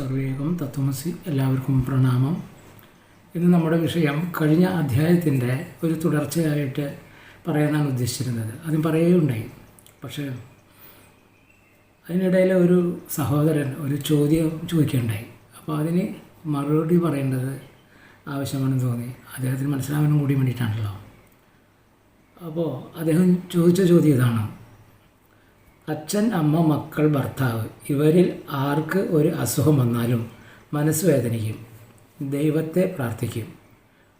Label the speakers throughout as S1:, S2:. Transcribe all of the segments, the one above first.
S1: സർവേകം തത്വമസി എല്ലാവർക്കും പ്രണാമം. ഇന്ന് നമ്മുടെ വിഷയം. കഴിഞ്ഞ അധ്യായത്തിന്റെ ഒരു തുടർച്ചയായിട്ട് പറയാനാണ് ഉദ്ദേശിച്ചിരുന്നത്. അതും പറയുകയുണ്ടായി. പക്ഷേ അതിനിടയിൽ ഒരു സഹോദരൻ ഒരു ചോദ്യം ചോദിക്കുകയുണ്ടായി. അപ്പോൾ അതിന് മറുപടി പറയേണ്ടത് ആവശ്യമാണെന്ന് തോന്നി. അദ്ദേഹത്തിന് മനസ്സിലാവാനും കൂടി വേണ്ടിയിട്ടാണല്ലോ. അപ്പോൾ അദ്ദേഹം ചോദിച്ച ചോദ്യം ഇതാണ്. അച്ഛൻ അമ്മ മക്കൾ ഭർത്താവ് ഇവരിൽ ആർക്ക് ഒരു അസുഖം വന്നാലും മനസ്സ് വേദനിക്കും ദൈവത്തെ പ്രാർത്ഥിക്കും.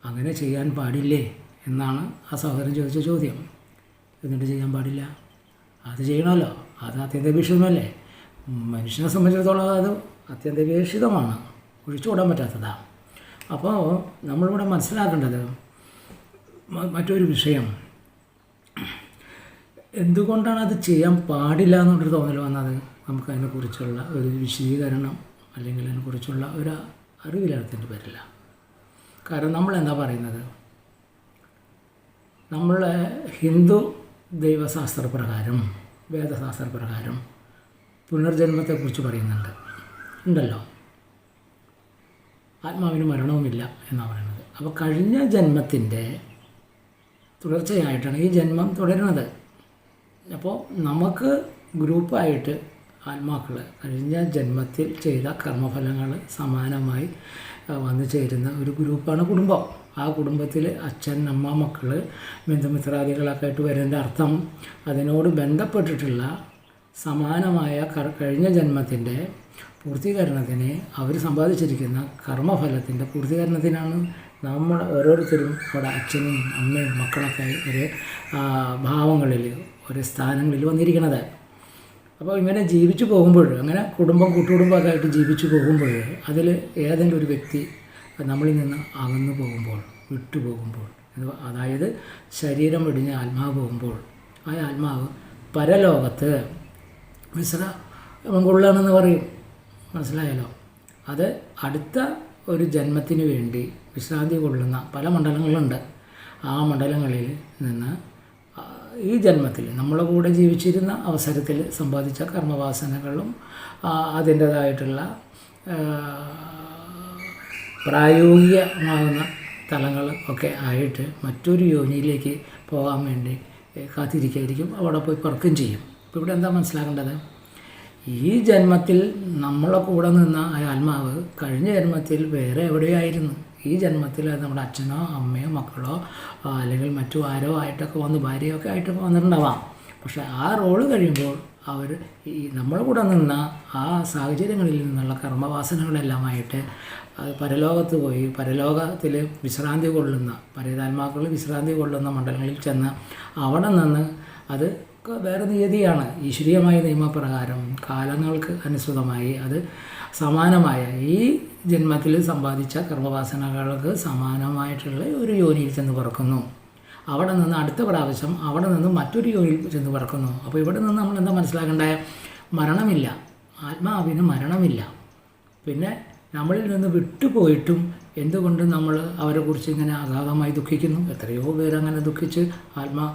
S1: അങ്ങനെ ചെയ്യാൻ പാടില്ലേ എന്നാണ് ആ സഹോദരൻ ചോദിച്ച ചോദ്യം. എന്നിട്ട് ചെയ്യാൻ പാടില്ല. അത് ചെയ്യണമല്ലോ. അത് അത്യന്താപേക്ഷിതമല്ലേ? മനുഷ്യനെ സംബന്ധിച്ചിടത്തോളം അത് അത്യന്താപേക്ഷിതമാണ്. ഒഴിച്ചുകൂടാൻ പറ്റാത്തതാണ് അപ്പോൾ നമ്മളിവിടെ മനസ്സിലാക്കേണ്ടത് മറ്റൊരു വിഷയം. എന്തുകൊണ്ടാണ് അത് ചെയ്യാൻ പാടില്ല എന്നുള്ളൊരു തോന്നൽ വന്നത്? നമുക്ക് അതിനെക്കുറിച്ചുള്ള ഒരു വിശദീകരണം അല്ലെങ്കിൽ അതിനെക്കുറിച്ചുള്ള ഒരു അറിവില്ലാത്തതിന്റെ പേരില്ല. കാരണം നമ്മൾ എന്താ പറയുന്നത്? നമ്മളെ ഹിന്ദു ദൈവശാസ്ത്ര പ്രകാരം വേദശാസ്ത്ര പ്രകാരം പുനർജന്മത്തെക്കുറിച്ച് പറയുന്നുണ്ട്. ഉണ്ടല്ലോ? ആത്മാവിന് മരണവുമില്ല എന്നാണ് പറയുന്നത്. അപ്പോൾ കഴിഞ്ഞ ജന്മത്തിന്റെ തുടർച്ചയായിട്ടാണ് ഈ ജന്മം തുടരുന്നത്. അപ്പോൾ നമുക്ക് ഗ്രൂപ്പായിട്ട് ആത്മാക്കൾ കഴിഞ്ഞ ജന്മത്തിൽ ചെയ്ത കർമ്മഫലങ്ങൾ സമാനമായി വന്നു ചേരുന്ന ഒരു ഗ്രൂപ്പാണ് കുടുംബം. ആ കുടുംബത്തിൽ അച്ഛൻ അമ്മ മക്കൾ ബന്ധുമിത്രാദികളൊക്കെ ആയിട്ട് വരേണ്ട അർത്ഥം അതിനോട് ബന്ധപ്പെട്ടിട്ടുള്ള സമാനമായ കഴിഞ്ഞ ജന്മത്തിന്റെ പൂർത്തീകരണത്തിന് അവർ സമ്പാദിച്ചിരിക്കുന്ന കർമ്മഫലത്തിന്റെ പൂർത്തീകരണത്തിനാണ് നമ്മൾ ഓരോരുത്തരും ഇവിടെ അച്ഛനും അമ്മയും മക്കളൊക്കെ ഒരു ഭാവങ്ങളിൽ ഒരു സ്ഥാനങ്ങളിൽ വന്നിരിക്കുന്നത് അപ്പോൾ ഇങ്ങനെ ജീവിച്ചു പോകുമ്പോൾ അങ്ങനെ കുടുംബം കൂട്ടുകുടുംബമൊക്കെ ആയിട്ട് ജീവിച്ചു പോകുമ്പോൾ അതിൽ ഏതെങ്കിലും ഒരു വ്യക്തി നമ്മളിൽ നിന്ന് അകന്നു പോകുമ്പോൾ വിട്ടു പോകുമ്പോൾ അതായത് ശരീരം വെടിഞ്ഞ് ആത്മാവ് പോകുമ്പോൾ ആ ആത്മാവ് പരലോകത്ത് മിശ്ര കൊള്ളണമെന്ന് പറയും. മനസ്സിലായാലോ അത് അടുത്ത ഒരു ജന്മത്തിന് വേണ്ടി വിശ്രാന്തി കൊള്ളുന്ന പല മണ്ഡലങ്ങളുണ്ട്. ആ മണ്ഡലങ്ങളിൽ നിന്ന് ഈ ജന്മത്തിൽ നമ്മളെ കൂടെ ജീവിച്ചിരുന്ന അവസരത്തിൽ സമ്പാദിച്ച കർമ്മവാസനകളും അതിന്റെതായിട്ടുള്ള പ്രായോഗികമാകുന്ന തലങ്ങൾ ഒക്കെ ആയിട്ട് മറ്റൊരു യോനിയിലേക്ക് പോകാൻ വേണ്ടി കാത്തിരിക്കായിരിക്കും. അവിടെ പോയി പറക്കും ചെയ്യും. ഇപ്പോൾ ഇവിടെ എന്താ മനസ്സിലാക്കേണ്ടത്? ഈ ജന്മത്തിൽ നമ്മളെ കൂടെ നിന്ന ആ ആത്മാവ് കഴിഞ്ഞ ജന്മത്തിൽ വേറെ എവിടെയായിരുന്നു? ഈ ജന്മത്തിൽ നമ്മുടെ അച്ഛനോ അമ്മയോ മക്കളോ അല്ലെങ്കിൽ മറ്റു ആരോ ആയിട്ടൊക്കെ വന്ന് ഭാര്യയൊക്കെ ആയിട്ടൊക്കെ വന്നിട്ടുണ്ടാവാം. പക്ഷേ ആ റോൾ കഴിയുമ്പോൾ അവർ ഈ നമ്മുടെ കൂടെ നിന്ന ആ സാഹചര്യങ്ങളിൽ നിന്നുള്ള കർമ്മവാസനകളെല്ലാമായിട്ട് അത് പരലോകത്ത് പോയി പരലോകത്തിൽ വിശ്രാന്തി കൊള്ളുന്ന പരേതാത്മാക്കൾ വിശ്രാന്തി കൊള്ളുന്ന മണ്ഡലങ്ങളിൽ ചെന്ന് അവിടെ നിന്ന് അത് ഒക്കെ വേറെ നിയതിയാണ്. ഈശ്വരീയമായ നിയമപ്രകാരം കാലങ്ങൾക്ക് അനുസൃതമായി അത് സമാനമായ. ഈ ജന്മത്തിൽ സമ്പാദിച്ച കർമ്മവാസനകൾക്ക് സമാനമായിട്ടുള്ള ഒരു യോനിയിൽ ചെന്ന് പിറക്കുന്നു. അവിടെ നിന്ന് അടുത്ത പ്രാവശ്യം അവിടെ നിന്ന് മറ്റൊരു യോനിയിൽ ചെന്ന് പിറക്കുന്നു. അപ്പോൾ ഇവിടെ നിന്ന് നമ്മൾ എന്താ മനസ്സിലാക്കേണ്ട? മരണമില്ല. ആത്മാവിന് മരണമില്ല. പിന്നെ നമ്മളിൽ നിന്ന് വിട്ടുപോയിട്ടും എന്തുകൊണ്ട് നമ്മൾ അവരെക്കുറിച്ച് ഇങ്ങനെ അഗാധമായി ദുഃഖിക്കുന്നു? എത്രയോ പേര് അങ്ങനെ ദുഃഖിച്ച് ആത്മാ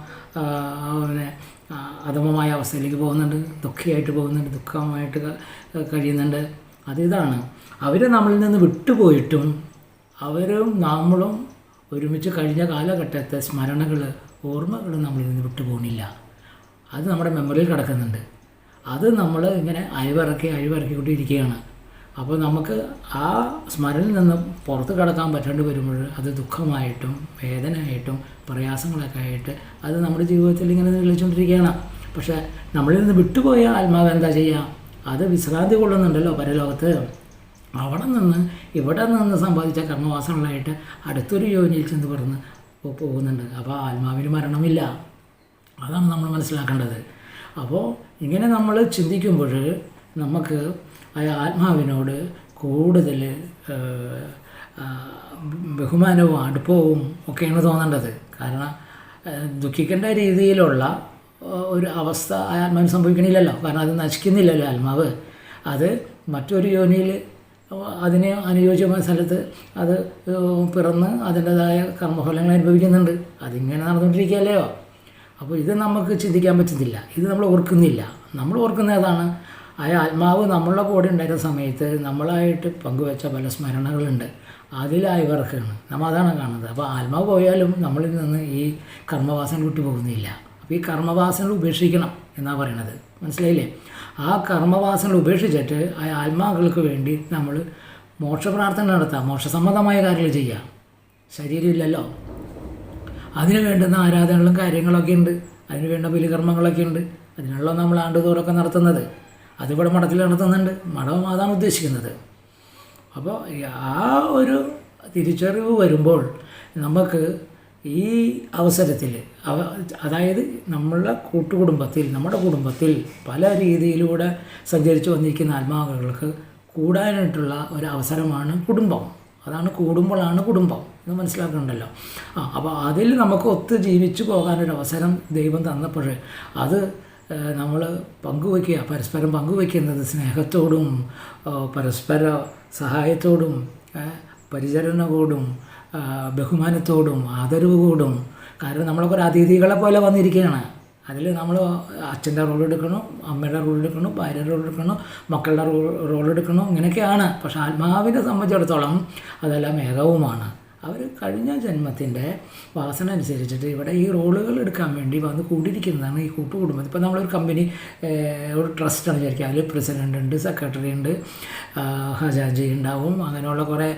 S1: അധമമായ അവസ്ഥയിലേക്ക് പോകുന്നുണ്ട് ദുഃഖിയായിട്ട് പോകുന്നുണ്ട് ദുഃഖമായിട്ട് കഴിയുന്നുണ്ട്. അതിതാണ് അവർ നമ്മളിൽ നിന്ന് വിട്ടുപോയിട്ടും അവരും നമ്മളും ഒരുമിച്ച് കഴിഞ്ഞ കാലഘട്ടത്തെ സ്മരണകൾ ഓർമ്മകൾ നമ്മളിൽ നിന്ന് വിട്ടുപോകുന്നില്ല. അത് നമ്മുടെ മെമ്മറിയിൽ കിടക്കുന്നുണ്ട്. അത് നമ്മൾ ഇങ്ങനെ അയവിറക്കി അഴിവിറക്കിക്കൊണ്ടിരിക്കുകയാണ് അപ്പോൾ നമുക്ക് ആ സ്മരണയിൽ നിന്ന് പുറത്ത് കടക്കാൻ പറ്റേണ്ടി വരുമ്പോൾ അത് ദുഃഖമായിട്ടും വേദനയായിട്ടും പ്രയാസങ്ങളൊക്കെ ആയിട്ട് അത് നമ്മുടെ ജീവിതത്തിൽ ഇങ്ങനെ നിലച്ചുകൊണ്ടിരിക്കുകയാണ് പക്ഷേ നമ്മളിൽ നിന്ന് വിട്ടുപോയ ആത്മാവ് എന്താ ചെയ്യുക അത് വിശ്രാന്തി കൊള്ളുന്നുണ്ടല്ലോ പരലോകത്ത്. അവിടെ നിന്ന് ഇവിടെ നിന്ന് സമ്പാദിച്ച കർമ്മവാസങ്ങളായിട്ട് അടുത്തൊരു യോനിയിൽ ചെന്ന് പറന്ന് പോകുന്നുണ്ട്. അപ്പോൾ ആത്മാവിന് മരണമില്ല. അതാണ് നമ്മൾ മനസ്സിലാക്കേണ്ടത്. അപ്പോൾ ഇങ്ങനെ നമ്മൾ ചിന്തിക്കുമ്പോൾ നമുക്ക് ആ ആത്മാവിനോട് കൂടുതൽ ബഹുമാനവും അടുപ്പവും ഒക്കെയാണ് തോന്നേണ്ടത്. കാരണം ദുഃഖിക്കേണ്ട രീതിയിലുള്ള ഒരു അവസ്ഥ ആത്മാവിന് സംഭവിക്കണില്ലല്ലോ. കാരണം അത് നശിക്കുന്നില്ലല്ലോ ആത്മാവ്. അത് മറ്റൊരു യോനിയിൽ അതിന് അനുയോജ്യമായ സ്ഥലത്ത് അത് പിറന്ന് അതിന്റെതായ കർമ്മഫലങ്ങൾ അനുഭവിക്കുന്നുണ്ട്. അതിങ്ങനെ നടന്നുകൊണ്ടിരിക്കുകയല്ലയോ? അപ്പോൾ ഇത് നമുക്ക് ചിന്തിക്കാൻ പറ്റുന്നില്ല ഇത് നമ്മൾ ഓർക്കുന്നില്ല. നമ്മൾ ഓർക്കുന്ന ഏതാണ്? ആ ആത്മാവ് നമ്മളുടെ കൂടെ ഉണ്ടായിരുന്ന സമയത്ത് നമ്മളായിട്ട് പങ്കുവെച്ച പല സ്മരണകളുണ്ട്. അതിലായവർക്കാണ് നമ്മൾ അതാണ് കാണുന്നത്. അപ്പോൾ ആത്മാവ് പോയാലും നമ്മളിൽ നിന്ന് ഈ കർമ്മവാസന വിട്ടു പോകുന്നില്ല അപ്പോൾ ഈ കർമ്മവാസനകൾ ഉപേക്ഷിക്കണം എന്നാണ് പറയണത്. മനസ്സിലായില്ലേ? ആ കർമ്മവാസനകൾ ഉപേക്ഷിച്ചിട്ട് ആ ആത്മാക്കൾക്ക് വേണ്ടി നമ്മൾ മോക്ഷപ്രാർത്ഥന നടത്താം. മോക്ഷസമ്മതമായ കാര്യങ്ങൾ ചെയ്യാം. ശരീരമില്ലല്ലോ അതിന് വേണ്ടുന്ന ആരാധനകളും കാര്യങ്ങളൊക്കെ ഉണ്ട്. അതിന് വേണ്ട ബലികർമ്മങ്ങളൊക്കെ ഉണ്ട്. അതിനുള്ള നമ്മൾ ആണ്ടുതോറൊക്കെ നടത്തുന്നത്. അതിവിടെ മഠത്തിൽ നടത്തുന്നുണ്ട് മഠം അതാണ് ഉദ്ദേശിക്കുന്നത്. അപ്പോൾ ആ ഒരു തിരിച്ചറിവ് വരുമ്പോൾ നമുക്ക് ഈ അവസരത്തിൽ അവ അതായത് നമ്മളുടെ കൂട്ടുകുടുംബത്തിൽ നമ്മുടെ കുടുംബത്തിൽ പല രീതിയിലൂടെ സഞ്ചരിച്ച് വന്നിരിക്കുന്ന ആത്മാവുകൾക്ക് കൂടാനായിട്ടുള്ള ഒരു അവസരമാണ് കുടുംബം. അതാണ് കൂടുമ്പോഴാണ് കുടുംബം എന്ന് മനസ്സിലാക്കുന്നുണ്ടല്ലോ ആ അപ്പോൾ അതിൽ നമുക്ക് ഒത്ത് ജീവിച്ചു പോകാനൊരു അവസരം ദൈവം തന്നപ്പോൾ അത് നമ്മൾ പങ്കുവയ്ക്കുക പരസ്പരം പങ്കുവയ്ക്കുന്നത് സ്നേഹത്തോടും പരസ്പര സഹായത്തോടും പരിചരണകോടും ബഹുമാനത്തോടും ആദരവ് ആദരവോടും കാരണം നമ്മളൊക്കെ ഒരു അതിഥികളെ പോലെ വന്നിരിക്കുകയാണ്. അതിൽ നമ്മൾ അച്ഛന്റെ റോൾ എടുക്കണം അമ്മയുടെ റോൾ എടുക്കണം ഭാര്യയുടെ റോൾ എടുക്കണം മക്കളുടെ റോൾ റോൾ എടുക്കണം ഇങ്ങനെയൊക്കെയാണ്. പക്ഷെ ആത്മാവിനെ സംബന്ധിച്ചിടത്തോളം അതെല്ലാം ഏകവുമാണ്. അവർ കഴിഞ്ഞ ജന്മത്തിന്റെ വാസന അനുസരിച്ചിട്ട് ഇവിടെ ഈ റോളുകൾ എടുക്കാൻ വേണ്ടി വന്ന് കൂടിയിരിക്കുന്നതാണ് ഈ കൂട്ടുകുടുംബം. ഇപ്പോൾ നമ്മളൊരു കമ്പനി ഒരു ട്രസ്റ്റാണ് വിചാരിക്കുക. അതിൽ പ്രസിഡന്റ് ഉണ്ട് സെക്രട്ടറി ഉണ്ട് ഹജാജി ഉണ്ടാവും. അങ്ങനെയുള്ള കുറേ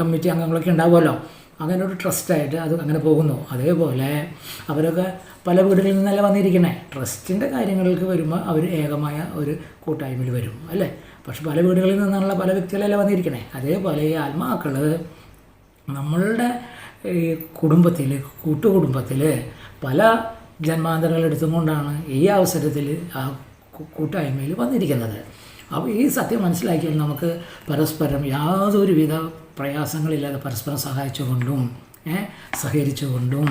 S1: കമ്മിറ്റി അംഗങ്ങളൊക്കെ ഉണ്ടാവുമല്ലോ. അങ്ങനെ ഒരു ട്രസ്റ്റായിട്ട് അത് അങ്ങനെ പോകുന്നു. അതേപോലെ അവരൊക്കെ പല വീടുകളിൽ നിന്നല്ല വന്നിരിക്കണേ? ട്രസ്റ്റിന്റെ കാര്യങ്ങൾക്ക് വരുമ്പോൾ അവർ ഏകമായ ഒരു കൂട്ടായ്മയിൽ വരും അല്ലേ? പക്ഷെ പല വീടുകളിൽ നിന്നുള്ള പല വ്യക്തികളല്ല വന്നിരിക്കണേ? അതേപോലെ ഈ ആത്മാക്കൾ നമ്മളുടെ ഈ കുടുംബത്തിൽ കൂട്ടുകുടുംബത്തിൽ പല ജന്മാന്തരങ്ങളെടുത്തും എടുത്തുകൊണ്ടാണ് ഈ അവസരത്തിൽ ആ കൂട്ടായ്മയിൽ വന്നിരിക്കുന്നത്. അപ്പോൾ ഈ സത്യം മനസ്സിലാക്കിയാൽ നമുക്ക് പരസ്പരം യാതൊരുവിധ പ്രയാസങ്ങളില്ലാതെ പരസ്പരം സഹായിച്ചുകൊണ്ടും സഹകരിച്ചുകൊണ്ടും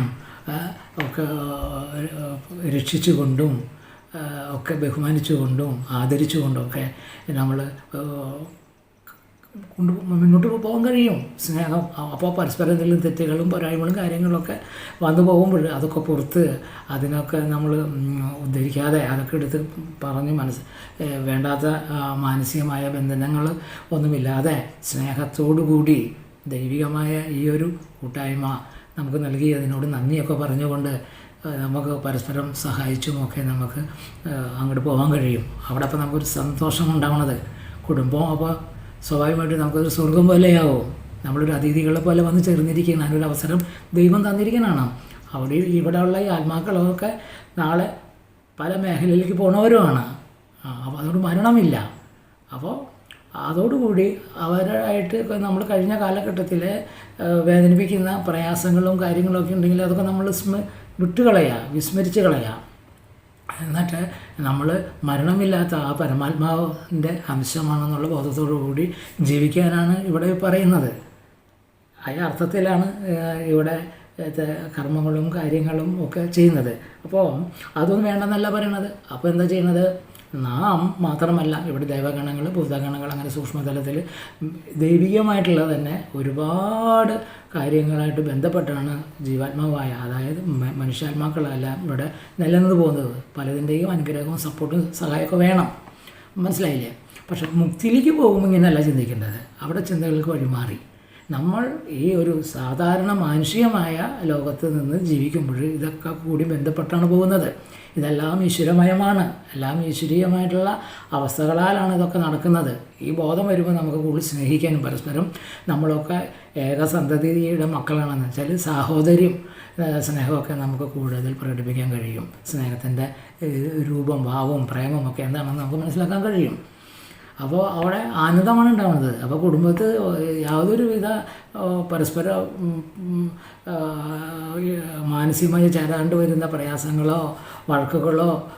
S1: ഒക്കെ രക്ഷിച്ചുകൊണ്ടും ഒക്കെ ബഹുമാനിച്ചുകൊണ്ടും ആദരിച്ചുകൊണ്ടും ഒക്കെ നമ്മൾ കൊണ്ട് മുന്നോട്ട് പോകാൻ കഴിയും. സ്നേഹം അപ്പോൾ പരസ്പരം എന്തെങ്കിലും തെറ്റുകളും പോരായ്മകളും കാര്യങ്ങളൊക്കെ വന്നു പോകുമ്പോൾ അതൊക്കെ പുറത്ത് അതിനൊക്കെ നമ്മൾ ഉദ്ധരിക്കാതെ അതൊക്കെ എടുത്ത് പറഞ്ഞ് മനസ്സ് വേണ്ടാത്ത മാനസികമായ ബന്ധനങ്ങൾ ഒന്നുമില്ലാതെ കൂടി ദൈവികമായ ഈ ഒരു കൂട്ടായ്മ നമുക്ക് നൽകി അതിനോട് നന്ദിയൊക്കെ പറഞ്ഞുകൊണ്ട് നമുക്ക് പരസ്പരം സഹായിച്ചുമൊക്കെ നമുക്ക് അങ്ങോട്ട് പോകാൻ കഴിയും. അവിടെ അപ്പോൾ നമുക്കൊരു സന്തോഷം ഉണ്ടാവണത് കുടുംബം അപ്പോൾ സ്വാഭാവികമായിട്ട് നമുക്കൊരു സ്വർഗം പോലെയാവോ? നമ്മളൊരു അതിഥികളെ പോലെ വന്ന് ചേർന്നിരിക്കുന്ന അതിനൊരു അവസരം ദൈവം തന്നിരിക്കുന്നതാണ്. അവിടെ ഇവിടെ ഉള്ള ഈ ആത്മാക്കളൊക്കെ നാളെ പല മേഖലയിലേക്ക് പോണവരുമാണ്. അപ്പോൾ അതുകൊണ്ട് മരണമില്ല. അപ്പോൾ അതോടുകൂടി അവരായിട്ട് നമ്മൾ കഴിഞ്ഞ കാലഘട്ടത്തിൽ വേദനിപ്പിക്കുന്ന പ്രയാസങ്ങളും കാര്യങ്ങളൊക്കെ ഉണ്ടെങ്കിൽ അതൊക്കെ നമ്മൾ വിട്ടുകളയുക വിസ്മരിച്ച് കളയുക എന്നിട്ട് നമ്മൾ മരണമില്ലാത്ത ആ പരമാത്മാവിന്റെ അംശമാണെന്നുള്ള ബോധത്തോടു കൂടി ജീവിക്കാനാണ് ഇവിടെ പറയുന്നത്. ആ അർത്ഥത്തിലാണ് ഇവിടെ കർമ്മങ്ങളും കാര്യങ്ങളും ഒക്കെ ചെയ്യുന്നത്. അപ്പോൾ അതൊന്നും വേണ്ടെന്നല്ല പറയണത്. അപ്പോൾ എന്താ ചെയ്യുന്നത് നാം മാത്രമല്ല ഇവിടെ ദൈവഗണങ്ങൾ ഭൂതഗണങ്ങൾ അങ്ങനെ സൂക്ഷ്മതലത്തിൽ ദൈവികമായിട്ടുള്ള തന്നെ ഒരുപാട് കാര്യങ്ങളായിട്ട് ബന്ധപ്പെട്ടാണ് ജീവാത്മാവായ അതായത് മനുഷ്യാത്മാക്കളെല്ലാം ഇവിടെ നിലനിന്ന് പോകുന്നത്. പലതിന്റെയും അനുഗ്രഹവും സപ്പോർട്ടും സഹായമൊക്കെ വേണം. മനസ്സിലായില്ലേ? പക്ഷെ മുക്തിയിലേക്ക് പോകുമ്പോൾ ഇങ്ങനെയല്ല ചിന്തിക്കേണ്ടത്. അവിടെ ചിന്തകൾക്ക് വഴിമാറി. നമ്മൾ ഈ ഒരു സാധാരണ മാനുഷികമായ ലോകത്ത് നിന്ന് ജീവിക്കുമ്പോൾ ഇതൊക്കെ കൂടി ബന്ധപ്പെട്ടാണ് പോകുന്നത്. ഇതെല്ലാം ഈശ്വരമയമാണ്. എല്ലാം ഈശ്വരീയമായിട്ടുള്ള അവസ്ഥകളാലാണ് ഇതൊക്കെ നടക്കുന്നത്. ഈ ബോധം വരുമ്പോൾ നമുക്ക് കൂടുതൽ സ്നേഹിക്കാനും പരസ്പരം നമ്മളൊക്കെ ഏകസന്തതിയുടെ മക്കളാണെന്ന് വെച്ചാൽ സാഹോദര്യം സ്നേഹമൊക്കെ നമുക്ക് കൂടുതൽ പ്രകടിപ്പിക്കാൻ കഴിയും. സ്നേഹത്തിന്റെ രൂപം ഭാവവും പ്രേമവും ഒക്കെ എന്താണെന്ന് നമുക്ക് മനസ്സിലാക്കാൻ കഴിയും. അപ്പോൾ അവിടെ ആനന്ദമാണ് ഉണ്ടാവുന്നത്. അപ്പോൾ കുടുംബത്തിൽ യാതൊരുവിധ വിധ പരസ്പര മാനസികമായി ചേരാണ്ട് വരുന്ന പ്രയാസങ്ങളോ വഴക്കുകളോ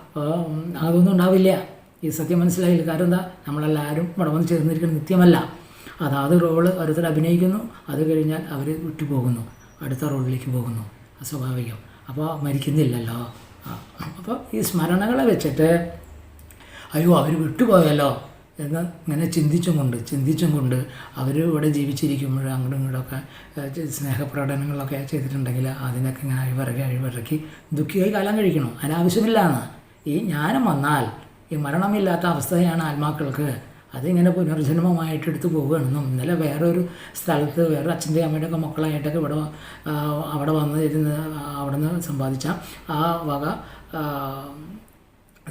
S1: അതൊന്നും ഉണ്ടാവില്ല. ഈ സത്യം മനസ്സിലായില്ല. കാരണം എന്താ? നമ്മളെല്ലാവരും ഇവിടെ വന്ന് ചേർന്നിരിക്കുന്ന നിത്യമല്ല. അതാത് റോൾ ഓരോരുത്തർ അഭിനയിക്കുന്നു അത് കഴിഞ്ഞാൽ അവർ വിട്ടുപോകുന്നു. അടുത്ത റോളിലേക്ക് പോകുന്നു. സ്വാഭാവികം അപ്പോൾ മരിക്കുന്നില്ലല്ലോ. അപ്പോൾ ഈ സ്മരണകളെ വെച്ചിട്ട് അയ്യോ അവർ വിട്ടുപോയല്ലോ. എന്ന് ഇങ്ങനെ ചിന്തിച്ചും കൊണ്ട് ചിന്തിച്ചും കൊണ്ട് അവർ ഇവിടെ ജീവിച്ചിരിക്കുമ്പോൾ അങ്ങോട്ടും ഇങ്ങോട്ടൊക്കെ സ്നേഹപ്രകടനങ്ങളൊക്കെ ചെയ്തിട്ടുണ്ടെങ്കിൽ അതിനൊക്കെ ഇങ്ങനെ അഴിവിറക്കി അഴിവിറക്കി ദുഃഖിയായി കാലം കഴിക്കണം. അതിനാവശ്യമില്ലാന്ന്. ഈ ജ്ഞാനം വന്നാൽ ഈ മരണമില്ലാത്ത അവസ്ഥയാണ് ആത്മാക്കൾക്ക്. അതിങ്ങനെ പുനർജന്മമായിട്ട് എടുത്തു പോവുകയാണെന്നും ഇന്നലെ വേറൊരു സ്ഥലത്ത് വേറെ അച്ഛന്റെ അമ്മയുടെ ഒക്കെ മക്കളായിട്ടൊക്കെ ഇവിടെ അവിടെ വന്ന് ഇരുന്ന് അവിടെ നിന്ന് സമ്പാദിച്ച ആ വക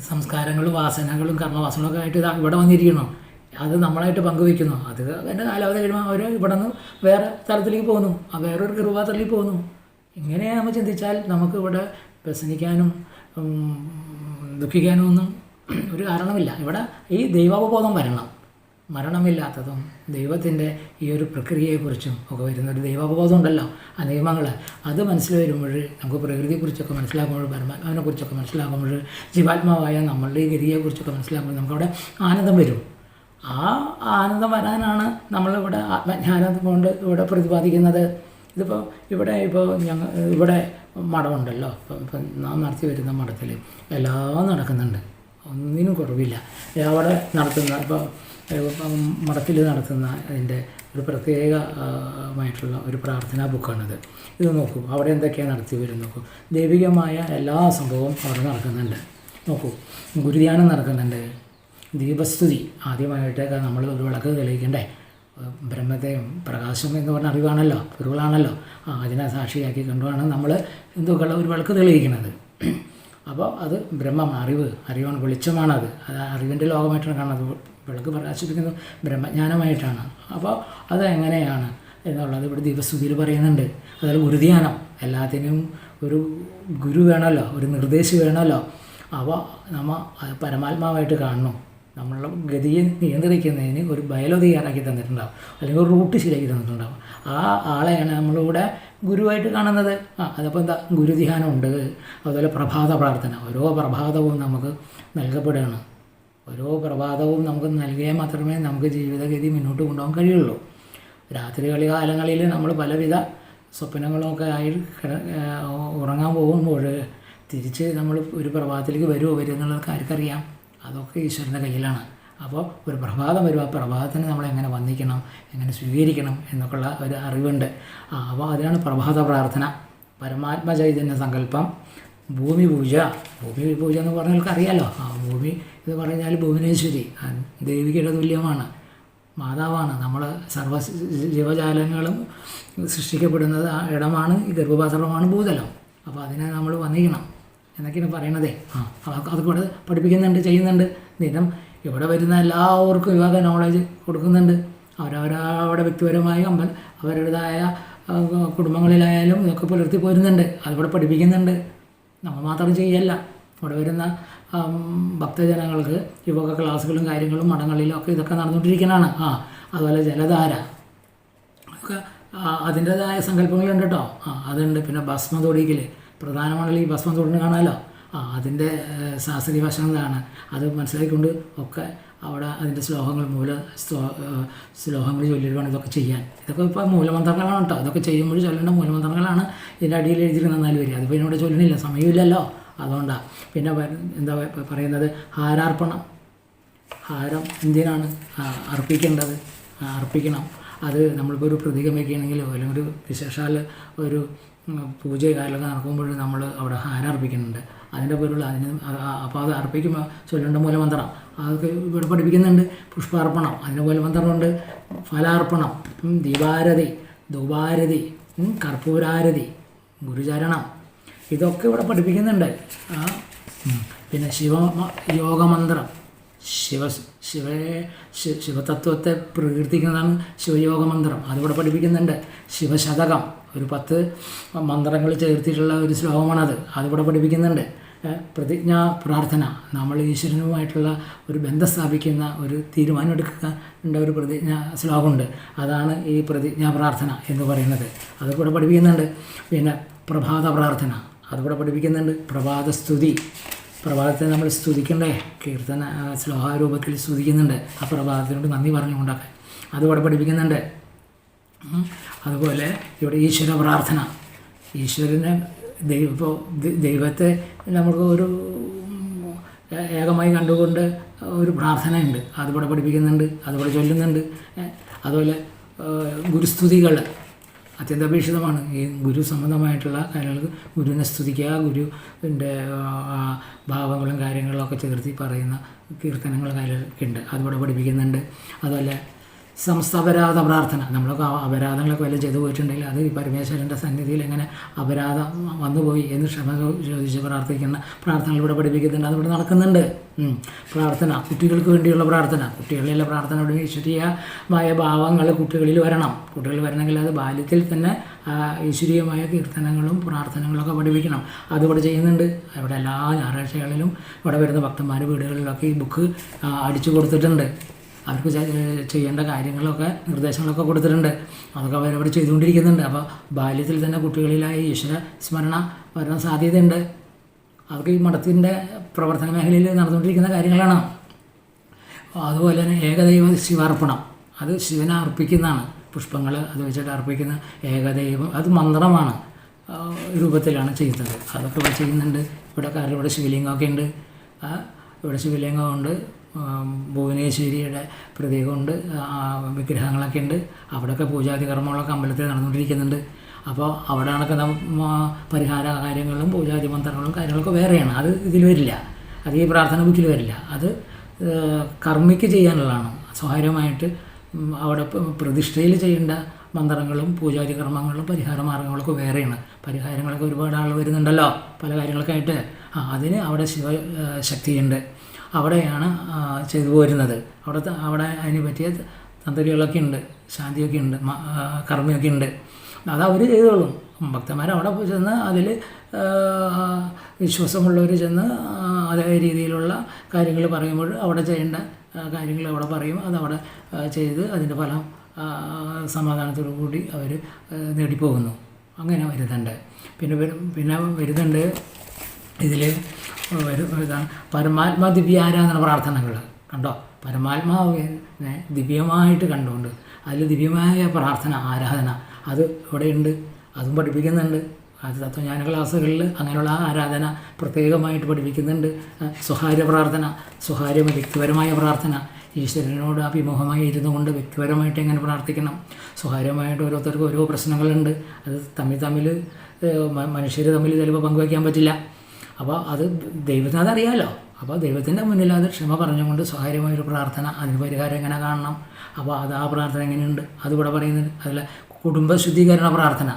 S1: സംസ്കാരങ്ങളും വാസനകളും കർമ്മവാസനകളും ഒക്കെ ആയിട്ട് ഇതാ ഇവിടെ വന്നിരിക്കുന്നു. അത് നമ്മളായിട്ട് പങ്കുവെക്കുന്നു അത് എന്റെ കാലാവധി കഴിയുമ്പോൾ അവർ ഇവിടെ നിന്ന് വേറെ സ്ഥലത്തിലേക്ക് പോകുന്നു. വേറൊരു ഗർഭപാത്രത്തിലേക്ക് പോകുന്നു. ഇങ്ങനെ നമ്മൾ ചിന്തിച്ചാൽ നമുക്ക് ഇവിടെ വ്യസനിക്കാനും ദുഃഖിക്കാനും ഒന്നും ഒരു കാരണമില്ല. ഇവിടെ ഈ ദൈവാവബോധം വരണം. മരണമില്ലാത്തതും ദൈവത്തിന്റെ ഈ ഒരു പ്രക്രിയയെക്കുറിച്ചും ഒക്കെ വരുന്നൊരു ഒരു ദൈവാവബോധം ഉണ്ടല്ലോ ആ നിയമങ്ങൾ അത് മനസ്സിൽ വരുമ്പോൾ നമുക്ക് പ്രകൃതിയെക്കുറിച്ചൊക്കെ മനസ്സിലാക്കുമ്പോൾ പരമാത്മാവിനെക്കുറിച്ചൊക്കെ മനസ്സിലാക്കുമ്പോൾ ജീവാത്മാവായ നമ്മളുടെ ഈ ഗതിയെക്കുറിച്ചൊക്കെ മനസ്സിലാക്കുമ്പോൾ നമുക്കവിടെ ആനന്ദം വരും. ആ ആനന്ദം വരാനാണ് നമ്മളിവിടെ ആത്മജ്ഞാനം കൊണ്ട് ഇവിടെ പ്രതിപാദിക്കുന്നത്. ഇതിപ്പോൾ ഇവിടെ ഇപ്പോൾ ഞങ്ങൾ ഇവിടെ മഠമുണ്ടല്ലോ. ഇപ്പം ഇപ്പം നാം നടത്തി വരുന്ന മഠത്തിൽ എല്ലാം നടക്കുന്നുണ്ട്. ഒന്നിനും കുറവില്ല. അവിടെ നടത്തുന്ന ഇപ്പോൾ മഠത്തിൽ നടത്തുന്ന അതിന്റെ ഒരു പ്രത്യേകമായിട്ടുള്ള ഒരു പ്രാർത്ഥനാ ബുക്കാണിത്. ഇത് നോക്കൂ അവിടെ എന്തൊക്കെയാണ് നടത്തി വരും നോക്കൂ. ദൈവികമായ എല്ലാ സംഭവവും അവിടെ നടക്കുന്നുണ്ട്. നോക്കൂ ഗുരുധ്യാനം നടക്കുന്നുണ്ട്. ദീപസ്തുതി ആദ്യമായിട്ടൊക്കെ നമ്മൾ ഒരു വിളക്ക് തെളിയിക്കണ്ടേ? ബ്രഹ്മത്തെയും പ്രകാശം എന്ന് പറഞ്ഞ അറിവാണല്ലോ പൊരുളാണല്ലോ. ആ അതിനെ സാക്ഷിയാക്കി കണ്ടുമാണ് നമ്മൾ ഹിന്ദുക്കളെ ഒരു വിളക്ക് തെളിയിക്കുന്നത്. അപ്പോൾ അത് ബ്രഹ്മം അറിവ് അറിവാണ് വെളിച്ചമാണത്. അത് അറിവിന്റെ ലോകമായിട്ടാണ് കാണുന്നത്. വിളക്ക് പ്രകാശിപ്പിക്കുന്നത് ബ്രഹ്മജ്ഞാനമായിട്ടാണ്. അപ്പോൾ അത് എങ്ങനെയാണ് എന്നുള്ളത് ഇവിടെ ദീപസ്തുതിയിൽ പറയുന്നുണ്ട്. അതുപോലെ ഗുരുധ്യാനം. എല്ലാത്തിനും ഒരു ഗുരു വേണമല്ലോ ഒരു നിർദ്ദേശി വേണമല്ലോ. അവ നമ്മൾ പരമാത്മാവായിട്ട് കാണണം. നമ്മളുടെ ഗതിയെ നിയന്ത്രിക്കുന്നതിന് ഒരു ബയലോ തയ്യാറാക്കി തന്നിട്ടുണ്ടാവും. അല്ലെങ്കിൽ ഒരു റൂട്ട് ശരിയാക്കി തന്നിട്ടുണ്ടാവും. ആ ആളെയാണ് നമ്മളിവിടെ ഗുരുവായിട്ട് കാണുന്നത്. ആ അതപ്പോൾ എന്താ? ഗുരുധ്യാനമുണ്ട് അതുപോലെ പ്രഭാത പ്രാർത്ഥന. ഓരോ പ്രഭാതവും നമുക്ക് നൽകപ്പെടുകയാണ്. ഓരോ പ്രഭാതവും നമുക്ക് നൽകിയാൽ മാത്രമേ നമുക്ക് ജീവിതഗതി മുന്നോട്ട് കൊണ്ടുപോകാൻ കഴിയുള്ളൂ. രാത്രികളി കാലങ്ങളിൽ നമ്മൾ പലവിധ സ്വപ്നങ്ങളൊക്കെ ആയി ഉറങ്ങാൻ പോകുമ്പോൾ തിരിച്ച് നമ്മൾ ഒരു പ്രഭാതത്തിലേക്ക് വരുമോ വരും എന്നുള്ളത് ആർക്കറിയാം. അതൊക്കെ ഈശ്വരന്റെ കയ്യിലാണ്. അപ്പോൾ ഒരു പ്രഭാതം വരും ആ പ്രഭാതത്തിന് നമ്മൾ എങ്ങനെ വന്നിക്കണം എങ്ങനെ സ്വീകരിക്കണം എന്നൊക്കെയുള്ള ഒരു അറിവുണ്ട്. അപ്പോൾ അതിനാണ് പ്രഭാത പ്രാർത്ഥന. പരമാത്മ ചൈതന്യ സങ്കല്പം. ഭൂമി പൂജ. ഭൂമി പൂജ എന്ന് പറഞ്ഞാൽ അറിയാലോ ആ ഭൂമി എന്ന് പറഞ്ഞാൽ ഭുവനേശ്വരി. ദേവികയുടെ തുല്യമാണ്. മാതാവാണ്. നമ്മൾ സർവ ജീവജാലങ്ങളും സൃഷ്ടിക്കപ്പെടുന്നത് ഇടമാണ് ഈ ഗർഭപാത്രമാണ് ഭൂതലം. അപ്പോൾ അതിനെ നമ്മൾ വന്നിക്കണം എന്നൊക്കെയാണ് പറയണതേ. ആ അതൊക്കെ പഠിപ്പിക്കുന്നുണ്ട് ചെയ്യുന്നുണ്ട്. ദിനം ഇവിടെ വരുന്ന എല്ലാവർക്കും യോഗ നോളജ് കൊടുക്കുന്നുണ്ട്. അവരവരവിടെ വ്യക്തിപരമായ അമ്പൽ അവരുടേതായ കുടുംബങ്ങളിലായാലും ഇതൊക്കെ പുലർത്തി പോരുന്നുണ്ട്. അതിവിടെ പഠിപ്പിക്കുന്നുണ്ട്. നമ്മൾ മാത്രം ചെയ്യല്ല. ഇവിടെ വരുന്ന ഭക്തജനങ്ങൾക്ക് യുവക ക്ലാസ്സുകളും കാര്യങ്ങളും മഠങ്ങളിലും ഒക്കെ ഇതൊക്കെ നടന്നുകൊണ്ടിരിക്കുന്നതാണ് ആ അതുപോലെ ജലധാര. ഒക്കെ അതിന്റേതായ സങ്കല്പങ്ങളുണ്ട് കേട്ടോ. ആ അതുണ്ട്. പിന്നെ ഭസ്മ തൊടിക്കൽ പ്രധാനമാണല്ലോ ഈ ഭസ്മ തൊടിന് കാണാമല്ലോ ആ അതിന്റെ ശാസ്ത്രീയ വശം എന്താണ് അത് മനസ്സിലാക്കിക്കൊണ്ട് ഒക്കെ അവിടെ അതിന്റെ ശ്ലോകങ്ങൾ മൂല ശ്ലോകങ്ങൾ ചൊല്ലിയിട്ട് ഇതൊക്കെ ചെയ്യാൻ. ഇതൊക്കെ ഇപ്പോൾ മൂലമന്ത്രങ്ങളാണ് കേട്ടോ. ഇതൊക്കെ ചെയ്യുമ്പോൾ ചൊല്ലേണ്ട മൂലമന്ത്രങ്ങളാണ് ഇതിന്റെ അടിയിൽ എഴുതിയിരുന്ന നാല് വരിക അതിപ്പോൾ എന്നോട് ചൊല്ലണില്ല സമയമില്ലല്ലോ. അതുകൊണ്ടാണ് പിന്നെ എന്താ പറയുന്നത്? ഹാരാർപ്പണം. ഹാരം എന്തിനാണ്? അർപ്പിക്കേണ്ടത്? അർപ്പിക്കണം. അത് നമ്മളിപ്പോൾ ഒരു പ്രതീകം അല്ലെങ്കിൽ ഒരു വിശേഷാൽ ഒരു പൂജ കാര്യങ്ങളൊക്കെ നടക്കുമ്പോൾ നമ്മൾ അവിടെ ഹാരം അർപ്പിക്കുന്നുണ്ട്. അതിന്റെ പേരുള്ള അതിന് അപ്പോൾ അത് അർപ്പിക്കുമ്പോൾ ചൊല്ലേണ്ട മൂലമന്ത്രം അതൊക്കെ ഇവിടെ പഠിപ്പിക്കുന്നുണ്ട്. പുഷ്പാർപ്പണം അതിന് മൂലമന്ത്രമുണ്ട് ഫലാർപ്പണം ദീപാരതി ധൂപാരതി കർപ്പൂരാരതി ഗുരുചരണം. ഇതൊക്കെ ഇവിടെ പഠിപ്പിക്കുന്നുണ്ട്. പിന്നെ ശിവ യോഗമന്ത്രം ശിവ ശിവ ശിവതത്വത്തെ പ്രകീർത്തിക്കുന്നതാണ് ശിവയോഗമന്ത്രം അതിവിടെ പഠിപ്പിക്കുന്നുണ്ട്. ശിവശതകം. ഒരു പത്ത് മന്ത്രങ്ങൾ ചേർത്തിട്ടുള്ള ഒരു ശ്ലോകമാണത്. അതിവിടെ പഠിപ്പിക്കുന്നുണ്ട്. പ്രതിജ്ഞ പ്രാർത്ഥന. നമ്മൾ ഈശ്വരനുമായിട്ടുള്ള ഒരു ബന്ധം സ്ഥാപിക്കുന്ന ഒരു തീരുമാനം എടുക്കേണ്ട ഒരു പ്രതിജ്ഞ ശ്ലോകമുണ്ട്. അതാണ് ഈ പ്രതിജ്ഞാ പ്രാർത്ഥന എന്ന് പറയുന്നത്. അതിവിടെ പഠിപ്പിക്കുന്നുണ്ട്. പിന്നെ പ്രഭാത പ്രാർത്ഥന. അതിവിടെ പഠിപ്പിക്കുന്നുണ്ട്. പ്രഭാത സ്തുതി. പ്രഭാതത്തെ നമ്മൾ സ്തുതിക്കണ്ടേ? കീർത്തന ശ്ലോകാരൂപത്തിൽ സ്തുതിക്കുന്നുണ്ട്. ആ പ്രഭാതത്തിനോട് നന്ദി പറഞ്ഞുകൊണ്ടൊക്കെ. അതിവിടെ പഠിപ്പിക്കുന്നുണ്ട്. അതുപോലെ ഇവിടെ ഈശ്വര പ്രാർത്ഥന. ഈശ്വരനെ ദൈവ ഇപ്പോൾ ദൈവത്തെ നമുക്ക് ഒരു ഏകമായി കണ്ടുകൊണ്ട് ഒരു പ്രാർത്ഥനയുണ്ട്. അതിവിടെ പഠിപ്പിക്കുന്നുണ്ട് അതിവിടെ ചൊല്ലുന്നുണ്ട്. അതുപോലെ ഗുരുസ്തുതികൾ അത്യന്താപേക്ഷിതമാണ്. ഈ ഗുരു സംബന്ധമായിട്ടുള്ള കാര്യങ്ങൾക്ക് ഗുരുവിനെ സ്തുതിക്കുക ഗുരുവിന്റെ ഭാവങ്ങളും കാര്യങ്ങളും ഒക്കെ ചേർത്തി പറയുന്ന കീർത്തനങ്ങൾ കാര്യങ്ങളൊക്കെ ഉണ്ട്. അതിവിടെ പഠിപ്പിക്കുന്നുണ്ട്. അതുപോലെ സംസ്ഥപരാധ പ്രാർത്ഥന. നമ്മളൊക്കെ അപരാധങ്ങളൊക്കെ വല്ലതും ചെയ്തു പോയിട്ടുണ്ടെങ്കിൽ അത് ഈ പരമേശ്വരന്റെ സന്നിധിയിൽ എങ്ങനെ അപരാധം വന്നുപോയി എന്ന് ക്ഷമ ചോദിച്ച് പ്രാർത്ഥിക്കുന്ന പ്രാർത്ഥനകൾ ഇവിടെ പഠിപ്പിക്കുന്നുണ്ട്. അതിവിടെ നടക്കുന്നുണ്ട്. പ്രാർത്ഥന. കുട്ടികൾക്ക് വേണ്ടിയുള്ള പ്രാർത്ഥന. കുട്ടികളിലെ പ്രാർത്ഥന ഈശ്വരീയമായ ഭാവങ്ങൾ കുട്ടികളിൽ വരണം. കുട്ടികൾ വരണമെങ്കിൽ അത് ബാല്യത്തിൽ തന്നെ ഈശ്വരീയമായ കീർത്തനങ്ങളും പ്രാർത്ഥനകളൊക്കെ പഠിപ്പിക്കണം. അതിവിടെ ചെയ്യുന്നുണ്ട്. ഇവിടെ എല്ലാ ഞായറാഴ്ചകളിലും ഇവിടെ വരുന്ന ഭക്തന്മാർ വീടുകളിലൊക്കെ ഈ ബുക്ക് അടിച്ചു കൊടുത്തിട്ടുണ്ട്. അവർക്ക് ചെയ്യേണ്ട കാര്യങ്ങളൊക്കെ നിർദ്ദേശങ്ങളൊക്കെ കൊടുത്തിട്ടുണ്ട്. അതൊക്കെ അവരവിടെ ചെയ്തുകൊണ്ടിരിക്കുന്നുണ്ട്. അപ്പോൾ ബാല്യത്തിൽ തന്നെ കുട്ടികളിലായി ഈശ്വര സ്മരണ വരാൻ സാധ്യതയുണ്ട്. അതൊക്കെ ഈ മഠത്തിന്റെ പ്രവർത്തന മേഖലയിൽ നടന്നുകൊണ്ടിരിക്കുന്ന കാര്യങ്ങളാണ്. അതുപോലെ തന്നെ ഏകദൈവ ശിവാർപ്പണം. അത് ശിവനെ അർപ്പിക്കുന്നതാണ്. പുഷ്പങ്ങൾ അത് വെച്ചിട്ട് അർപ്പിക്കുന്ന ഏകദൈവം. അത് മന്ത്രമാണ് രൂപത്തിലാണ് ചെയ്യുന്നത് അതൊക്കെ ഇവിടെ ചെയ്യുന്നുണ്ട്. ഇവിടെ കാരണം ഇവിടെ ശിവലിംഗമൊക്കെ ഉണ്ട്. ഇവിടെ ശിവലിംഗമുണ്ട്. ഭുവനേശ്വരിയുടെ പ്രതീകമുണ്ട്. വിഗ്രഹങ്ങളൊക്കെ ഉണ്ട്. അവിടെയൊക്കെ പൂജാതി കർമ്മങ്ങളൊക്കെ അമ്പലത്തിൽ നടന്നുകൊണ്ടിരിക്കുന്നുണ്ട്. അപ്പോൾ അവിടെ നടക്കുന്ന പരിഹാര കാര്യങ്ങളും പൂജാതി മന്ത്രങ്ങളും കാര്യങ്ങളൊക്കെ വേറെയാണ്. അത് ഇതിൽ വരില്ല. അത് ഈ പ്രാർത്ഥന ബുക്കിൽ വരില്ല. അത് കർമ്മിക്ക് ചെയ്യാനുള്ളതാണ്. സ്വകാര്യമായിട്ട് അവിടെ പ്രതിഷ്ഠയിൽ ചെയ്യേണ്ട മന്ത്രങ്ങളും പൂജാതി കർമ്മങ്ങളും പരിഹാര മാർഗങ്ങളൊക്കെ വേറെയാണ്. പരിഹാരങ്ങളൊക്കെ ഒരുപാട് ആൾ വരുന്നുണ്ടല്ലോ പല കാര്യങ്ങളൊക്കെ ആയിട്ട് ആ അതിന് അവിടെ ശിവ ഏഹ്, ശക്തിയുണ്ട്. അവിടെയാണ് ചെയ്തു പോരുന്നത്. അവിടെ അവിടെ അതിന് പറ്റിയ തന്ത്രികളൊക്കെ ഉണ്ട് ശാന്തിയൊക്കെ ഉണ്ട് കർമ്മിയൊക്കെ ഉണ്ട്. അത് അവർ ചെയ്തോളും. ഭക്തന്മാർ അവിടെ പോയി ചെന്ന് അതിൽ വിശ്വാസമുള്ളവർ ചെന്ന് അതേ രീതിയിലുള്ള കാര്യങ്ങൾ പറയുമ്പോൾ അവിടെ ചെയ്യേണ്ട കാര്യങ്ങൾ അവിടെ പറയും. അതവിടെ ചെയ്ത് അതിന്റെ ഫലം സമാധാനത്തോടു കൂടി അവർ നേടിപ്പോകുന്നു. അങ്ങനെ വരുന്നുണ്ട്. പിന്നെ പിന്നെ വരുന്നുണ്ട് ഇതിൽ ഇതാണ്. പരമാത്മാ ദിവ്യ ആരാധന പ്രാർത്ഥനകൾ. കണ്ടോ? പരമാത്മാവിനെ ദിവ്യമായിട്ട് കണ്ടുകൊണ്ട് അതിൽ ദിവ്യമായ പ്രാർത്ഥന ആരാധന. അത് ഇവിടെയുണ്ട് അതും പഠിപ്പിക്കുന്നുണ്ട്. അത് തത്വജ്ഞാന ക്ലാസ്സുകളിൽ അങ്ങനെയുള്ള ആരാധന പ്രത്യേകമായിട്ട് പഠിപ്പിക്കുന്നുണ്ട്. സ്വകാര്യ പ്രാർത്ഥന സ്വകാര്യ വ്യക്തിപരമായ പ്രാർത്ഥന. ഈശ്വരനോട് അഭിമുഖമായി ഇരുന്നു കൊണ്ട് വ്യക്തിപരമായിട്ട് എങ്ങനെ പ്രാർത്ഥിക്കണം? സ്വകാര്യമായിട്ട് ഓരോരുത്തർക്കും ഓരോ പ്രശ്നങ്ങളുണ്ട്. അത് തമ്മിൽ തമ്മിൽ മനുഷ്യർ തമ്മിൽ ചിലപ്പോൾ പങ്കുവയ്ക്കാൻ പറ്റില്ല. അപ്പോൾ അത് ദൈവത്തിന് അതറിയാമല്ലോ അപ്പോൾ ദൈവത്തിന്റെ മുന്നിൽ അത് ക്ഷമ പറഞ്ഞുകൊണ്ട് സ്വകാര്യമായൊരു പ്രാർത്ഥന അതിന് പരിഹാരം എങ്ങനെ കാണണം? അപ്പോൾ അത് ആ പ്രാർത്ഥന എങ്ങനെയുണ്ട്? അതിവിടെ പറയുന്നത് അതിൽ കുടുംബശുദ്ധീകരണ പ്രാർത്ഥന.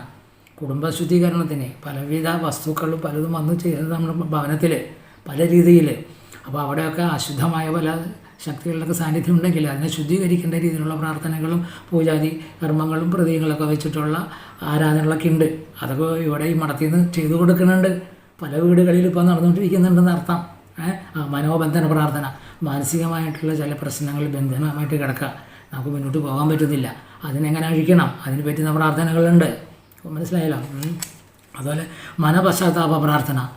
S1: കുടുംബശുദ്ധീകരണത്തിന് പലവിധ വസ്തുക്കൾ പലതും വന്ന് ചെയ്യുന്നത് നമ്മുടെ ഭവനത്തിൽ പല രീതിയിൽ അപ്പോൾ അവിടെയൊക്കെ അശുദ്ധമായ പല ശക്തികളുടെ സാന്നിധ്യം ഉണ്ടെങ്കിൽ അതിനെ ശുദ്ധീകരിക്കേണ്ട രീതിയിലുള്ള പ്രാർത്ഥനകളും പൂജാതി കർമ്മങ്ങളും പ്രതീകങ്ങളൊക്കെ വെച്ചിട്ടുള്ള ആരാധനകളൊക്കെ ഉണ്ട്. അതൊക്കെ ഇവിടെ ഈ മഠത്തിൽ നിന്ന് ചെയ്തു കൊടുക്കുന്നുണ്ട്. പല വീടുകളിൽ ഇപ്പോൾ നടന്നുകൊണ്ടിരിക്കുന്നുണ്ടെന്ന് അർത്ഥം. ആ മനോബന്ധന പ്രാർത്ഥന മാനസികമായിട്ടുള്ള ചില പ്രശ്നങ്ങൾ ബന്ധനമായിട്ട് കിടക്കുക. നമുക്ക് മുന്നോട്ട് പോകാൻ പറ്റുന്നില്ല. അതിനെങ്ങനെ അഴിക്കണം? അതിന് പറ്റുന്ന പ്രാർത്ഥനകളുണ്ട്. മനസ്സിലായല്ലോ. അതുപോലെ മനപശ്ചാത്താപ പ്രാർത്ഥന.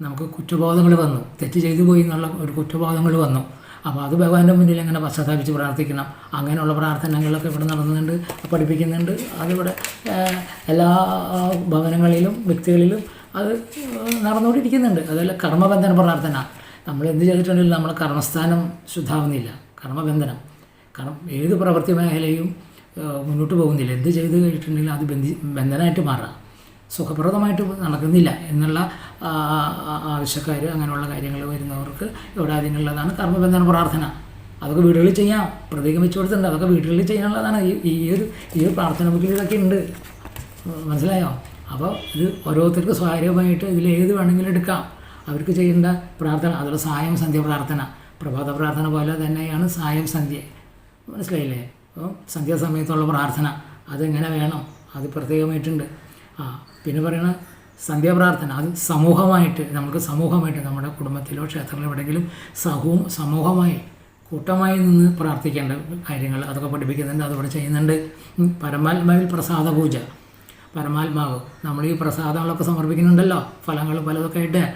S1: നമുക്ക് കുറ്റബോധങ്ങൾ വന്നു. തെറ്റ് ചെയ്തു പോയി എന്നുള്ള ഒരു കുറ്റബോധങ്ങൾ വന്നു. അപ്പോൾ അത് ഭഗവാന്റെ മുന്നിൽ എങ്ങനെ പശ്ചാത്താപിച്ച് പ്രാർത്ഥിക്കണം? അങ്ങനെയുള്ള പ്രാർത്ഥനകളൊക്കെ ഇവിടെ നടന്നുണ്ട് പഠിപ്പിക്കുന്നുണ്ട്. അതിവിടെ എല്ലാ ഭവനങ്ങളിലും വ്യക്തികളിലും അത് നടന്നുകൊണ്ടിരിക്കുന്നുണ്ട്. അതുപോലെ കർമ്മബന്ധന പ്രാർത്ഥന. നമ്മൾ എന്ത് ചെയ്തിട്ടുണ്ടെങ്കിലും നമ്മൾ കർമ്മസ്ഥാനം ശുദ്ധാവുന്നില്ല. കർമ്മബന്ധനം. കാരണം ഏത് പ്രവൃത്തി മേഖലയും മുന്നോട്ട് പോകുന്നില്ല. എന്ത് ചെയ്ത് കഴിഞ്ഞിട്ടുണ്ടെങ്കിലും അത് ബന്ധി ബന്ധനമായിട്ട് മാറാം. സുഖപ്രദമായിട്ട് നടക്കുന്നില്ല എന്നുള്ള ആവശ്യക്കാർ അങ്ങനെയുള്ള കാര്യങ്ങൾ വരുന്നവർക്ക് ഇവിടെ അതിനുള്ളതാണ് കർമ്മബന്ധന പ്രാർത്ഥന. അതൊക്കെ വീടുകളിൽ ചെയ്യാം. പ്രതീകം വെച്ച് കൊടുത്തിട്ടുണ്ട്. അതൊക്കെ വീടുകളിൽ ചെയ്യാനുള്ളതാണ്. ഈ ഈ ഒരു ഈ ഒരു പ്രാർത്ഥന ബുക്കിൽ ഇതൊക്കെ ഉണ്ട്. മനസ്സിലായോ? അപ്പോൾ ഇത് ഓരോരുത്തർക്ക് സ്വകാര്യമായിട്ട് ഇതിൽ ഏത് വേണമെങ്കിലും എടുക്കാം. അവർക്ക് ചെയ്യേണ്ട പ്രാർത്ഥന അതുപോലെ സായം സന്ധ്യ പ്രാർത്ഥന. പ്രഭാത പ്രാർത്ഥന പോലെ തന്നെയാണ് സായം സന്ധ്യ. മനസ്സിലായില്ലേ? അപ്പോൾ സന്ധ്യാസമയത്തുള്ള പ്രാർത്ഥന അതെങ്ങനെ വേണം? അത് പ്രത്യേകമായിട്ടുണ്ട്. ആ പിന്നെ പറയണ സന്ധ്യാപ്രാർത്ഥന അത് സമൂഹമായിട്ട് നമുക്ക് സമൂഹമായിട്ട് നമ്മുടെ കുടുംബത്തിലോ ക്ഷേത്രത്തിലോ എവിടെയെങ്കിലും സഹവും സമൂഹമായി കൂട്ടമായി നിന്ന് പ്രാർത്ഥിക്കേണ്ട കാര്യങ്ങൾ അതൊക്കെ പഠിപ്പിക്കുന്നുണ്ട് അതുപോലെ ചെയ്യുന്നുണ്ട്. പരമാത്മാവിൽ പ്രസാദ പൂജ പരമാത്മാവ്. നമ്മൾ ഈ പ്രസാദങ്ങളൊക്കെ സമർപ്പിക്കുന്നുണ്ടല്ലോ. ഫലങ്ങൾ പലതൊക്കെ ആയിട്ട്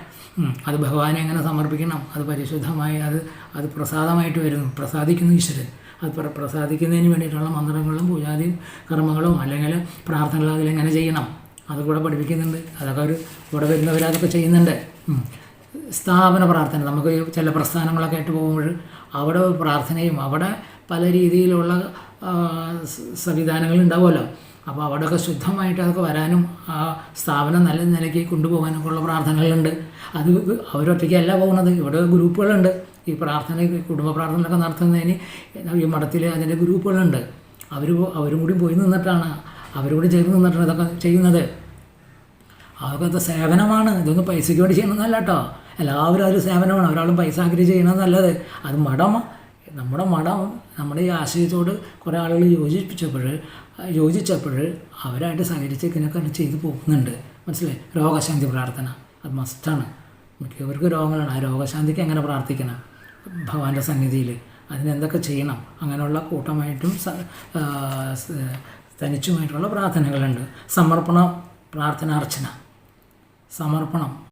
S1: അത് ഭഗവാനെ എങ്ങനെ സമർപ്പിക്കണം? അത് പരിശുദ്ധമായി അത് അത് പ്രസാദമായിട്ട് വരുന്നു. പ്രസാദിക്കുന്നു ഈശ്വരൻ. അത് പ്ര- പ്രസാദിക്കുന്നതിന് വേണ്ടിയിട്ടുള്ള മന്ത്രങ്ങളും പൂജാതി കർമ്മങ്ങളും അല്ലെങ്കിൽ പ്രാർത്ഥനകളും അതിലെങ്ങനെ ചെയ്യണം? അതുകൂടെ പഠിപ്പിക്കുന്നുണ്ട്. അതൊക്കെ ഒരു കൂടെ വരുന്നവർ അതൊക്കെ ചെയ്യുന്നുണ്ട്. സ്ഥാപന പ്രാർത്ഥന. നമുക്ക് ചില പ്രസ്ഥാനങ്ങളൊക്കെ ആയിട്ട് പോകുമ്പോൾ അവിടെ പ്രാർത്ഥനയും അവിടെ പല രീതിയിലുള്ള സംവിധാനങ്ങൾ ഉണ്ടാവുമല്ലോ. അപ്പോൾ അവിടെയൊക്കെ ശുദ്ധമായിട്ട് അതൊക്കെ വരാനും ആ സ്ഥാപനം നല്ല നിലയ്ക്ക് കൊണ്ടുപോകാനൊക്കെ ഉള്ള പ്രാർത്ഥനകളുണ്ട്. അത് അവരൊറ്റയ്ക്കല്ല പോകുന്നത്. ഇവിടെ ഗ്രൂപ്പുകളുണ്ട്. ഈ പ്രാർത്ഥന കുടുംബ പ്രാർത്ഥനകളൊക്കെ നടത്തുന്നതിന് ഈ മഠത്തിൽ അതിന്റെ ഗ്രൂപ്പുകളുണ്ട്. അവർ അവരും കൂടി പോയി നിന്നിട്ടാണ് അവരോട് ചേർന്ന് നിന്നിട്ടാണ് ഇതൊക്കെ ചെയ്യുന്നത്. അതൊക്കെ സേവനമാണ്. ഇതൊന്നും പൈസയ്ക്ക് വേണ്ടി ചെയ്യണമെന്നല്ല കേട്ടോ. എല്ലാവരും അതൊരു സേവനമാണ്. ഒരാളും പൈസ ആഗ്രഹിച്ച് ചെയ്യണമെന്നല്ലത് അത് മഠം നമ്മുടെ മഠം നമ്മുടെ ഈ ആശയത്തോട് കുറേ ആളുകൾ യോജിപ്പിച്ചപ്പോൾ യോജിച്ചപ്പോൾ അവരായിട്ട് സഹകരിച്ച് ഇതിനൊക്കെ ചെയ്തു പോകുന്നുണ്ട്. മനസ്സിലായി? രോഗശാന്തി പ്രാർത്ഥന. അത് മസ്റ്റാണ് മിക്കവർക്ക് രോഗങ്ങളാണ്. ആ രോഗശാന്തിക്ക് എങ്ങനെ പ്രാർത്ഥിക്കണം? ഭഗവാന്റെ സന്നിധിയിൽ. അതിനെന്തൊക്കെ ചെയ്യണം? അങ്ങനെയുള്ള കൂട്ടമായിട്ടും തനിച്ചുമായിട്ടുള്ള പ്രാർത്ഥനകളുണ്ട്. സമർപ്പണ പ്രാർത്ഥനാർച്ചന. സമർപ്പണം.